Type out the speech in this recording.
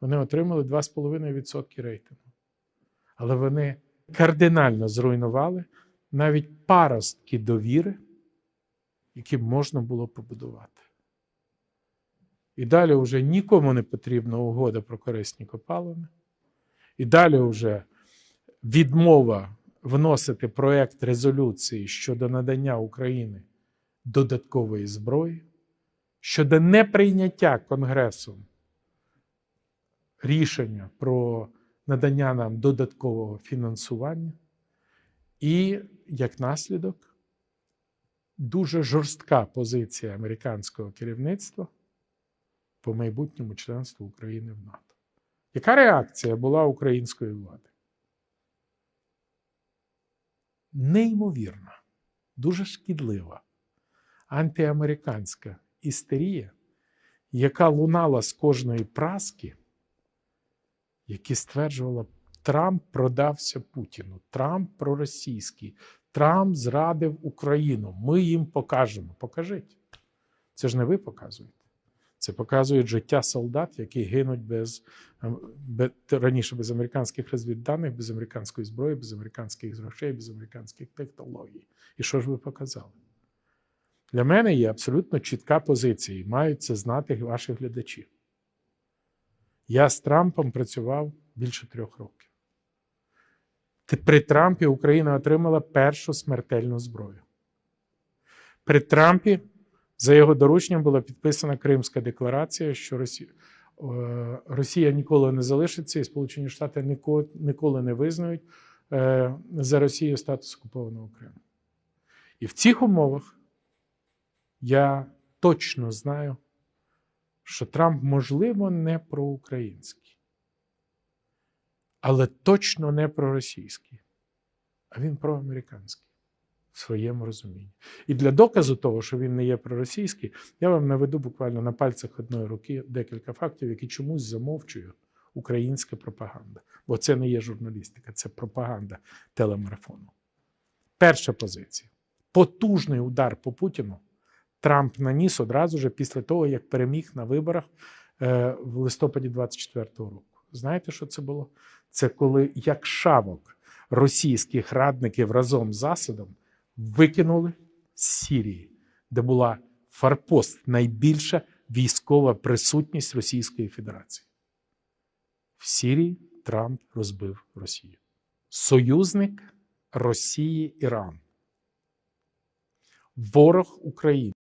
Вони отримали 2,5% рейтингу. Але вони кардинально зруйнували навіть паростки довіри, які можна було побудувати. І далі вже нікому не потрібна угода про корисні копалини. І далі вже відмова вносити проект резолюції щодо надання Україні додаткової зброї, щодо неприйняття Конгресом рішення про надання нам додаткового фінансування, і як наслідок дуже жорстка позиція американського керівництва по майбутньому членству України в НАТО. Яка реакція була української влади? Неймовірна, дуже шкідлива, антиамериканська істерія, яка лунала з кожної праски, які стверджувала, Трамп продався Путіну, Трамп проросійський, Трамп зрадив Україну. Ми їм покажемо. Покажіть. Це ж не ви показуєте. Це показує життя солдат, які гинуть без, без раніше без американських розвідданих, без американської зброї, без американських грошей, без американських технологій. І що ж ви показали? Для мене є абсолютно чітка позиція, і мають це знати ваші глядачі. Я з Трампом працював більше трьох років. При Трампі Україна отримала першу смертельну зброю. При Трампі за його дорученням була підписана Кримська декларація, що Росія, Росія ніколи не залишиться, і Сполучені Штати ніколи не визнають е, за Росією статус окупованого Криму. І в цих умовах я точно знаю, що Трамп, можливо, не проукраїнський, але точно не проросійський, а він проамериканський в своєму розумінні. І для доказу того, що він не є проросійський, я вам наведу буквально на пальцях одної руки декілька фактів, які чомусь замовчує українська пропаганда. Бо це не є журналістика, це пропаганда телемарафону. Перша позиція: потужний удар по Путіну. Трамп наніс одразу ж після того, як переміг на виборах е, в листопаді 24-го року. Знаєте, що це було? Це коли як шавок російських радників разом з Асадом викинули з Сірії, де була фарпост найбільша військова присутність Російської Федерації. В Сірії Трамп розбив Росію. Союзник Росії Іран. Ворог України.